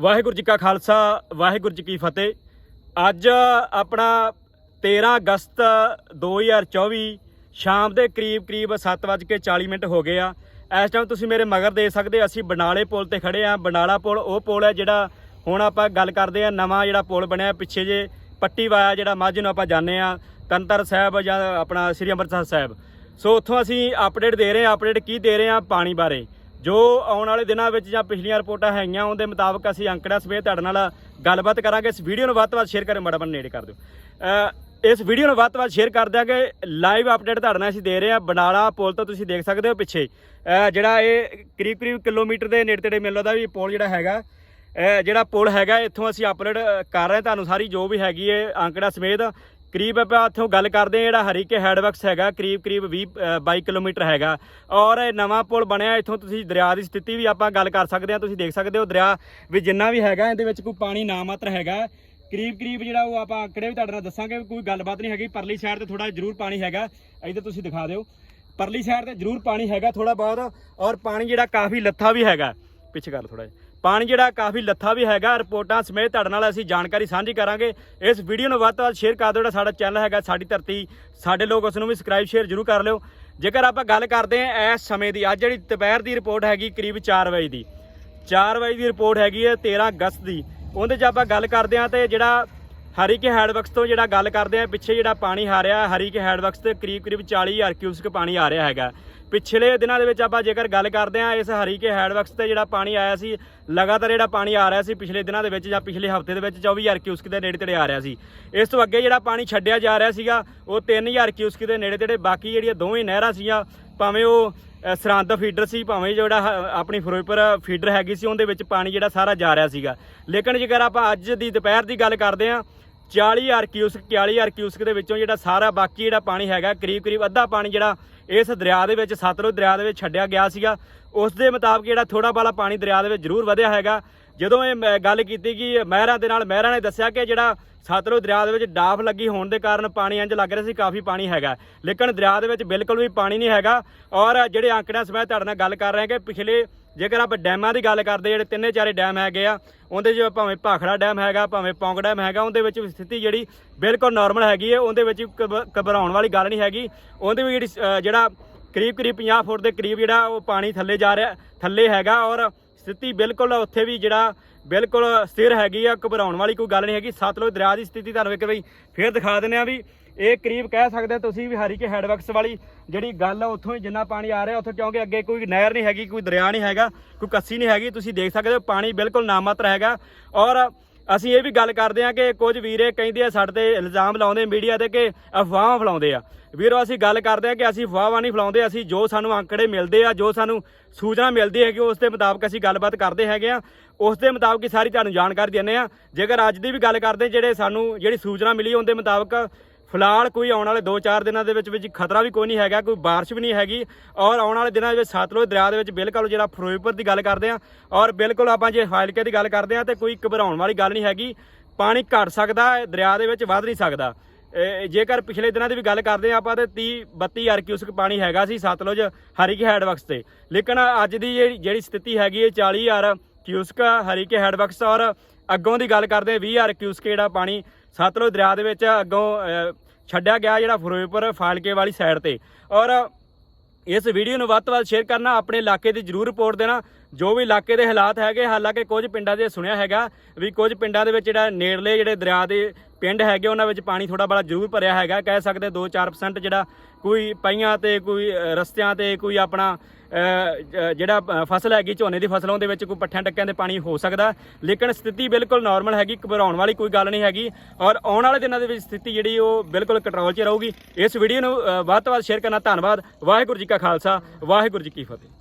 ਵਾਹਿਗੁਰੂ ਜੀ ਕਾ ਖਾਲਸਾ, ਵਾਹਿਗੁਰੂ ਜੀ ਕੀ ਫਤਿਹ। ਅੱਜ ਆਪਣਾ 13 ਅਗਸਤ 2024 ਸ਼ਾਮ ਦੇ ਕਰੀਬ ਕਰੀਬ 7:40 ਮਿੰਟ ਹੋ ਗਏ ਆ। ਇਸ ਟਾਈਮ ਤੁਸੀਂ ਮੇਰੇ ਮਗਰ ਦੇ ਸਕਦੇ ਅਸੀਂ ਬਨਾਲੇ ਪੁਲ ਤੇ ਖੜੇ ਆ। ਬਨਾਲਾ ਪੁਲ, ਉਹ ਪੁਲ ਹੈ ਜਿਹੜਾ ਹੁਣ ਆਪਾਂ ਗੱਲ ਕਰਦੇ ਆ, ਨਵਾਂ ਜਿਹੜਾ ਪੁਲ ਬਣਿਆ, ਪਿੱਛੇ ਜੇ ਪੱਟੀ ਵਾਇਆ ਜਿਹੜਾ ਮਾਝੇ ਨੂੰ ਆਪਾਂ ਜਾਂਦੇ ਆ ਤੰਤਰ ਸਾਹਿਬ ਜਾਂ ਆਪਣਾ ਸ੍ਰੀ ਅੰਮ੍ਰਿਤਸਰ ਸਾਹਿਬ। ਸੋ ਉੱਥੋਂ ਅਸੀਂ ਅਪਡੇਟ ਦੇ ਰਹੇ ਆ ਅਪਡੇਟ ਕੀ ਦੇ ਰਹੇ ਆ ਪਾਣੀ ਬਾਰੇ। ਜੋ ਆਉਣ ਵਾਲੇ ਦਿਨਾਂ ਵਿੱਚ ਜਾਂ ਪਿਛਲੀਆਂ ਰਿਪੋਰਟਾਂ ਹੈਗੀਆਂ ਉਹਦੇ ਮੁਤਾਬਕ ਅਸੀਂ ਅੰਕੜਾ ਸਮੇਤ ਤੁਹਾਡੇ ਨਾਲ ਗੱਲਬਾਤ ਕਰਾਂਗੇ। ਇਸ ਵੀਡੀਓ ਨੂੰ ਵੱਧ ਤੋਂ ਵੱਧ ਸ਼ੇਅਰ ਕਰਿਓ ਮਾੜਾ ਮਨ ਨੇੜੇ ਕਰ ਦਿਓ। ਇਸ ਵੀਡੀਓ ਨੂੰ ਵੱਧ ਤੋਂ ਵੱਧ ਸ਼ੇਅਰ ਕਰ ਦਿਆਂਗੇ। ਲਾਈਵ ਅਪਡੇਟ ਤੁਹਾਡੇ ਨਾਲ ਅਸੀਂ ਦੇ ਰਹੇ ਹਾਂ। ਬਨਾਲਾ ਪੁਲ ਤੋਂ ਤੁਸੀਂ ਦੇਖ ਸਕਦੇ ਹੋ ਪਿੱਛੇ। ਜਿਹੜਾ ਇਹ ਕਰੀਬ ਕਰੀਬ ਕਿਲੋਮੀਟਰ ਦੇ ਨੇੜੇ ਤੇੜੇ ਮੈਨੂੰ ਲੱਗਦਾ ਵੀ ਪੁਲ ਜਿਹੜਾ ਹੈਗਾ ਜਿਹੜਾ ਪੁਲ ਹੈਗਾ, ਇੱਥੋਂ ਅਸੀਂ ਅਪਲੋਡ ਕਰ ਰਹੇ ਤੁਹਾਨੂੰ ਸਾਰੀ ਜੋ ਵੀ ਹੈਗੀ ਹੈ ਅੰਕੜਾ ਸਮੇਤ। ਕਰੀਬ ਆਪਾਂ ਇੱਥੋਂ ਗੱਲ ਕਰਦੇ ਹਾਂ ਜਿਹੜਾ ਹਰੀਕੇ ਹੈਡਵਰਕਸ ਹੈਗਾ ਕਰੀਬ ਕਰੀਬ 20 ਅ, 22 ਕਿਲੋਮੀਟਰ ਹੈਗਾ। ਔਰ ਇਹ ਨਵਾਂ ਪੁਲ ਬਣਿਆ ਇੱਥੋਂ ਤੁਸੀਂ ਦਰਿਆ ਦੀ ਸਥਿਤੀ ਵੀ ਆਪਾਂ ਗੱਲ ਕਰ ਸਕਦੇ ਹਾਂ ਤੁਸੀਂ ਦੇਖ ਸਕਦੇ ਹੋ ਦਰਿਆ ਵੀ ਜਿੰਨਾ ਵੀ ਹੈਗਾ ਇਹਦੇ ਵਿੱਚ ਕੋਈ ਪਾਣੀ ਨਾ ਮਾਤਰ ਹੈਗਾ। ਕਰੀਬ ਕਰੀਬ ਜਿਹੜਾ ਉਹ ਆਪਾਂ ਅੰਕੜੇ ਵੀ ਤੁਹਾਡੇ ਨਾਲ ਦੱਸਾਂਗੇ ਕੋਈ ਗੱਲਬਾਤ ਨਹੀਂ ਹੈਗੀ ਪਰਲੀ ਸਾਈਡ ਤੇ ਥੋੜਾ ਜ਼ਰੂਰ ਪਾਣੀ ਹੈਗਾ ਇੱਧਰ ਤੁਸੀਂ ਦਿਖਾ ਦਿਓ। ਪਰਲੀ ਸਾਈਡ ਤੇ ਜ਼ਰੂਰ ਪਾਣੀ ਹੈਗਾ ਥੋੜਾ ਬਹੁਤ ਔਰ ਪਾਣੀ ਜਿਹੜਾ ਕਾਫੀ ਲੱਥਾ ਵੀ ਹੈਗਾ। ਪਿੱਛੇ ਕਰ ਥੋੜਾ ਜਿਹਾ। ਪਾਣੀ ਜਿਹੜਾ ਕਾਫੀ ਲੱਥਾ ਵੀ ਹੈਗਾ, ਰਿਪੋਰਟਾਂ ਸਮੇਤ ਤੁਹਾਡੇ ਨਾਲ ਅਸੀਂ ਜਾਣਕਾਰੀ ਸਾਂਝੀ ਕਰਾਂਗੇ। ਇਸ ਵੀਡੀਓ ਨੂੰ ਵੱਧ ਤੋਂ ਵੱਧ ਸ਼ੇਅਰ ਕਰ ਦਿਓ, ਜਿਹੜਾ ਸਾਡਾ ਚੈਨਲ ਹੈਗਾ, ਸਾਡੀ ਧਰਤੀ, ਸਾਡੇ ਲੋਕ ਉਸ ਨੂੰ ਵੀ ਸਬਸਕ੍ਰਾਈਬ ਸ਼ੇਅਰ ਜ਼ਰੂਰ ਕਰ ਲਿਓ। ਜੇਕਰ ਆਪਾਂ ਗੱਲ ਕਰਦੇ ਹਾਂ ਇਸ ਸਮੇਂ ਦੀ, ਅੱਜ ਜਿਹੜੀ ਦੁਪਹਿਰ ਦੀ ਰਿਪੋਰਟ ਹੈਗੀ ਕਰੀਬ 4 ਵਜੇ ਦੀ। 4 ਵਜੇ ਦੀ ਰਿਪੋਰਟ ਹੈਗੀ ਹੈ 13 ਅਗਸਤ ਦੀ। ਉਹਦੇ 'ਚ ਆਪਾਂ ਗੱਲ ਕਰਦੇ ਹਾਂ ਤੇ ਜਿਹੜਾ ਹਰੀਕੇ ਹੈਡਵਰਕਸ ਤੋਂ ਜਿਹੜਾ ਗੱਲ ਕਰਦੇ ਆ ਪਿੱਛੇ ਜਿਹੜਾ ਪਾਣੀ ਆ ਰਿਹਾ, ਹਰੀਕੇ ਹੈਡਵਰਕਸ ਤੇ ਕਰੀਬ ਕਰੀਬ 40000 ਕਿਊਸਕ ਪਾਣੀ ਆ ਰਿਹਾ ਹੈਗਾ। ਪਿਛਲੇ ਦਿਨਾਂ ਦੇ ਵਿੱਚ ਆਪਾਂ ਜੇਕਰ ਗੱਲ ਕਰਦੇ ਆ ਇਸ ਹਰੀਕੇ ਹੈਡਵਰਕਸ ਤੇ ਜਿਹੜਾ ਪਾਣੀ ਆਇਆ ਸੀ ਲਗਾਤਾਰ ਜਿਹੜਾ ਪਾਣੀ ਆ ਰਿਹਾ ਸੀ ਪਿਛਲੇ ਦਿਨਾਂ ਦੇ ਵਿੱਚ ਜਾਂ ਪਿਛਲੇ ਹਫ਼ਤੇ ਦੇ ਵਿੱਚ 24000 ਕਿਊਸਕ ਦੇ ਨੇੜੇ ਤੇੜੇ ਆ ਰਿਹਾ ਸੀ। ਇਸ ਤੋਂ ਅੱਗੇ ਜਿਹੜਾ ਪਾਣੀ ਛੱਡਿਆ ਜਾ ਰਿਹਾ ਸੀਗਾ ਉਹ 3000 ਕਿਊਸਕ ਦੇ ਨੇੜੇ ਤੇੜੇ ਬਾਕੀ ਜਿਹੜੀਆਂ ਦੋਵੇਂ ਨਹਿਰਾਂ ਸੀਗੀਆਂ ਭਾਵੇਂ ਉਹ ਅ, ਸਰਹੰਦ ਫੀਡਰ ਸੀ ਭਾਵੇਂ ਜਿਹੜਾ ਆਪਣੀ ਫਿਰੋਜ਼ਪੁਰ ਫੀਡਰ ਹੈਗੀ ਸੀ ਉਹਦੇ ਵਿੱਚ ਪਾਣੀ ਜਿਹੜਾ ਸਾਰਾ ਜਾ ਰਿਹਾ ਸੀਗਾ। ਲੇਕਿਨ ਜੇਕਰ ਆਪਾਂ ਅੱਜ ਦੀ ਦੁਪਹਿਰ ਦੀ ਗੱਲ ਕਰਦੇ ਆ 40000 ਕਿਊਸਕ 41000 ਕਿਊਸਕ ਦੇ ਵਿੱਚੋਂ ਜਿਹੜਾ ਸਾਰਾ ਬਾਕੀ ਜਿਹੜਾ ਪਾਣੀ ਹੈਗਾ, ਕਰੀਬ ਕਰੀਬ ਅੱਧਾ ਪਾਣੀ ਜਿਹੜਾ ਇਸ ਦਰਿਆ ਦੇ ਵਿੱਚ, ਸਤਲੁਜ ਦਰਿਆ ਦੇ ਵਿੱਚ ਛੱਡਿਆ ਗਿਆ ਸੀਗਾ। ਉਸ ਦੇ ਮੁਤਾਬਕ ਜਿਹੜਾ ਥੋੜਾ ਬਾਲਾ ਪਾਣੀ ਦਰਿਆ ਦੇ ਵਿੱਚ ਜ਼ਰੂਰ ਵਧਿਆ ਹੈਗਾ। ਜਦੋਂ ਇਹ ਮ- ਗੱਲ ਕੀਤੀ ਕਿ ਮਹਿਰਾਂ ਦੇ ਨਾਲ, ਮਹਿਰਾਂ ਨੇ ਦੱਸਿਆ ਕਿ ਜਿਹੜਾ ਸਤਲੁਜ ਦਰਿਆ ਦੇ ਵਿੱਚ ਡਾਫ ਲੱਗੀ ਹੋਣ ਦੇ ਕਾਰਨ ਪਾਣੀ ਇੰਜ ਲੱਗ ਰਿਹਾ ਸੀ, ਕਾਫੀ ਪਾਣੀ ਹੈਗਾ। ਲੇਕਿਨ ਦਰਿਆ ਦੇ ਵਿੱਚ ਬਿਲਕੁਲ ਵੀ ਪਾਣੀ ਨਹੀਂ ਹੈਗਾ। ਔਰ ਜਿਹੜੇ ਅੰਕੜਿਆਂ ਸਮੇਂ ਤੁਹਾਡੇ ਨਾਲ ਗੱਲ ਕਰ ਰਹੇ ਹਾਂ ਕਿ ਪਿਛਲੇ ਜੇਕਰ ਆਪਾਂ ਡੈਮਾਂ ਦੀ ਗੱਲ ਕਰਦੇ, ਜਿਹੜੇ ਤਿੰਨੇ ਚਾਰੇ ਡੈਮ ਹੈਗੇ ਆ, ਉਹਦੇ 'ਚ ਭਾਵੇਂ ਭਾਖੜਾ ਡੈਮ ਹੈਗਾ, ਭਾਵੇਂ ਪੌਂਗ ਡੈਮ ਹੈਗਾ, ਉਹਦੇ ਵਿੱਚ ਸਥਿਤੀ ਜਿਹੜੀ ਬਿਲਕੁਲ ਨਾਰਮਲ ਹੈਗੀ ਹੈ ਉਹਦੇ ਵਿੱਚ ਘਬ- ਘਬਰਾਉਣ ਵਾਲੀ ਗੱਲ ਨਹੀਂ ਹੈਗੀ। ਉਹਦੇ ਵੀ ਜਿਹੜੀ ਜਿਹੜਾ ਕਰੀਬ ਕਰੀਬ 50 ਫੁੱਟ ਦੇ ਕਰੀਬ ਜਿਹੜਾ ਉਹ ਪਾਣੀ ਥੱਲੇ ਜਾ ਰਿਹਾ, ਥੱਲੇ ਹੈਗਾ ਔਰ ਸਥਿਤੀ ਬਿਲਕੁਲ ਉੱਥੇ ਵੀ ਜਿਹੜਾ ਬਿਲਕੁਲ ਸਥਿਰ ਹੈਗੀ ਆ, ਘਬਰਾਉਣ ਵਾਲੀ ਕੋਈ ਗੱਲ ਨਹੀਂ ਹੈਗੀ। ਸਤਲੁਜ ਦਰਿਆ ਦੀ ਸਥਿਤੀ ਤੁਹਾਨੂੰ ਇੱਕ ਵਾਰੀ ਫੇਰ ਦਿਖਾ ਦਿੰਦੇ ਆ ਵੀ ਇਹ ਕਰੀਬ ਕਹਿ ਸਕਦੇ ਹੋ ਤੁਸੀਂ ਵੀ ਹਰੀ ਹਰੀਕੇ ਹੈਡਵਰਕਸ ਵਾਲੀ ਜਿਹੜੀ ਗੱਲ ਆ, ਉੱਥੋਂ ਹੀ ਜਿੰਨਾ ਪਾਣੀ ਆ ਰਿਹਾ, ਉੱਥੋਂ ਕਿਉਂਕਿ ਅੱਗੇ ਕੋਈ ਨਹਿਰ ਨਹੀਂ ਹੈਗੀ, ਕੋਈ ਦਰਿਆ ਨਹੀਂ ਹੈਗਾ, ਕੋਈ ਕੱਸੀ ਨਹੀਂ ਹੈਗੀ, ਤੁਸੀਂ ਦੇਖ ਸਕਦੇ ਹੋ ਪਾਣੀ ਬਿਲਕੁਲ ਨਾਮਾਤਰ ਹੈਗਾ। ਔਰ ਅਸੀਂ ਇਹ ਵੀ ਗੱਲ ਕਰਦੇ ਹਾਂ ਕਿ ਕੁਝ ਵੀਰੇ ਕਹਿੰਦੇ ਆ ਸਾਡੇ ਤੇ ਇਲਜ਼ਾਮ ਲਾਉਂਦੇ ਮੀਡੀਆ ਤੇ ਕਿ ਅਫਵਾਹਾਂ ਫੈਲਾਉਂਦੇ ਆ। ਵੀਰੋ, ਅਸੀਂ ਗੱਲ ਕਰਦੇ ਹਾਂ ਕਿ ਅਸੀਂ ਅਫਵਾਹਾਂ ਨਹੀਂ ਫੈਲਾਉਂਦੇ, ਅਸੀਂ ਜੋ ਸਾਨੂੰ ਅੰਕੜੇ ਮਿਲਦੇ ਆ, ਜੋ ਸਾਨੂੰ ਸੂਚਨਾ ਮਿਲਦੀ ਹੈਗੀ, ਉਸ ਦੇ ਮੁਤਾਬਕ ਅਸੀਂ ਗੱਲਬਾਤ ਕਰਦੇ ਹੈਗੇ ਆ ਉਸ ਦੇ ਮੁਤਾਬਕ ਹੀ ਸਾਰੀ ਤੁਹਾਨੂੰ ਜਾਣਕਾਰੀ ਦਿੰਦੇ ਆ ਜੇਕਰ ਅੱਜ ਦੀ ਵੀ ਗੱਲ ਕਰਦੇ ਜਿਹੜੇ ਸਾਨੂੰ ਜਿਹੜੀ ਸੂਚਨਾ ਮਿਲੀ, ਉਹਦੇ ਮੁਤਾਬਕ ਫਿਲਹਾਲ ਕੋਈ ਆਉਣ ਵਾਲੇ 2-4 ਦਿਨਾਂ ਦੇ ਵਿੱਚ ਵਿੱਚ ਖਤਰਾ ਵੀ ਕੋਈ ਨਹੀਂ ਹੈਗਾ ਕੋਈ ਬਾਰਿਸ਼ ਵੀ ਨਹੀਂ ਹੈਗੀ ਔਰ ਆਉਣ ਵਾਲੇ ਦਿਨਾਂ ਦੇ ਵਿੱਚ ਸਤਲੁਜ ਦਰਿਆ ਦੇ ਵਿੱਚ ਬਿਲਕੁਲ ਜਿਹੜਾ ਫਿਰੋਜ਼ਪੁਰ ਦੀ ਗੱਲ ਕਰਦੇ ਆ ਔਰ ਬਿਲਕੁਲ ਆਪਾਂ ਜੇ ਫਾਇਲਕੇ ਦੀ ਗੱਲ ਕਰਦੇ ਆ ਤੇ ਕੋਈ ਘਬਰਾਉਣ ਵਾਲੀ ਗੱਲ ਨਹੀਂ ਹੈਗੀ ਪਾਣੀ ਘਟ ਸਕਦਾ ਹੈ, ਦਰਿਆ ਦੇ ਵਿੱਚ ਵੱਧ ਨਹੀਂ ਸਕਦਾ। ਜੇਕਰ ਪਿਛਲੇ ਦਿਨਾਂ ਦੀ ਵੀ ਗੱਲ ਕਰਦੇ ਆ ਆਪਾਂ ਤੇ 30 32000 ਕਿਊਸਕ ਪਾਣੀ ਹੈਗਾ ਸੀ ਸਤਲੁਜ ਹਰੀਕੇ ਹੈਡਵਰਕਸ ਤੇ। ਲੇਕਿਨ ਅੱਜ ਦੀ ਜਿਹੜੀ ਜਿਹੜੀ ਸਥਿਤੀ ਹੈਗੀ ਹੈ 40000 ਕਿਊਸਕ, ਹਰੀਕੇ ਹੈਡਵਰਕਸ ਔਰ ਅੱਗੋਂ ਦੀ ਗੱਲ ਕਰਦੇ 20000 ਕਿਊਸਕ ਜਿਹੜਾ ਪਾਣੀ ਸਤਲੁਜ ਦਰਿਆ ਦੇ ਵਿੱਚ ਅੱਗੋਂ ਛੱਡਿਆ ਗਿਆ ਜਿਹੜਾ ਫਿਰੋਜ਼ਪੁਰ ਫਾਲਕੇ ਵਾਲੀ ਸਾਈਡ ਤੇ। ਔਰ ਇਸ ਵੀਡੀਓ ਨੂੰ ਵੱਧ ਤੋਂ ਵੱਧ ਸ਼ੇਅਰ ਕਰਨਾ, ਆਪਣੇ ਇਲਾਕੇ ਦੀ ਜਰੂਰ ਰਿਪੋਰਟ ਦੇਣਾ। ਜੋ ਵੀ ਇਲਾਕੇ ਦੇ ਹਾਲਾਤ ਹੈਗੇ, ਹਾਲਾਂਕਿ ਕੁਝ ਪਿੰਡਾਂ ਦੇ ਸੁਣਿਆ ਹੈਗਾ ਵੀ ਕੁਝ ਪਿੰਡਾਂ ਦੇ ਵਿੱਚ ਜਿਹੜਾ ਨੇੜਲੇ ਜਿਹੜੇ ਦਰਿਆ ਦੇ ਪਿੰਡ ਹੈਗੇ, ਉਹਨਾਂ ਵਿੱਚ ਪਾਣੀ ਥੋੜਾ ਬੜਾ ਜ਼ਰੂਰ ਭਰਿਆ ਹੈਗਾ। ਕਹਿ ਸਕਦੇ 2-4% ਜਿਹੜਾ ਕੋਈ ਪਈਆਂ ਤੇ ਕੋਈ ਰਸਤਿਆਂ ਤੇ ਕੋਈ ਆਪਣਾ ਜਿਹੜਾ ਫਸਲ ਹੈਗੀ, ਝੋਨੇ ਦੀ ਫਸਲਾਂ ਦੇ ਵਿੱਚ ਕੋਈ ਪੱਠਿਆਂ ਟੱਕਿਆਂ ਦੇ ਪਾਣੀ ਹੋ ਸਕਦਾ। ਲੇਕਿਨ ਸਥਿਤੀ ਬਿਲਕੁਲ ਨਾਰਮਲ ਹੈਗੀ ਘਬਰਾਉਣ ਵਾਲੀ ਕੋਈ ਗੱਲ ਨਹੀਂ ਹੈਗੀ। ਔਰ ਆਉਣ ਵਾਲੇ ਦਿਨਾਂ ਦੇ ਵਿੱਚ ਸਥਿਤੀ ਜਿਹੜੀ, ਉਹ ਬਿਲਕੁਲ ਕੰਟਰੋਲ 'ਚ ਰਹੂਗੀ। ਇਸ ਵੀਡੀਓ ਨੂੰ ਵੱਧ ਤੋਂ ਵੱਧ ਸ਼ੇਅਰ ਕਰਨਾ ਧੰਨਵਾਦ। ਵਾਹਿਗੁਰੂ ਜੀ ਕਾ ਖਾਲਸਾ, ਵਾਹਿਗੁਰੂ ਜੀ ਕੀ ਫਤਿਹ।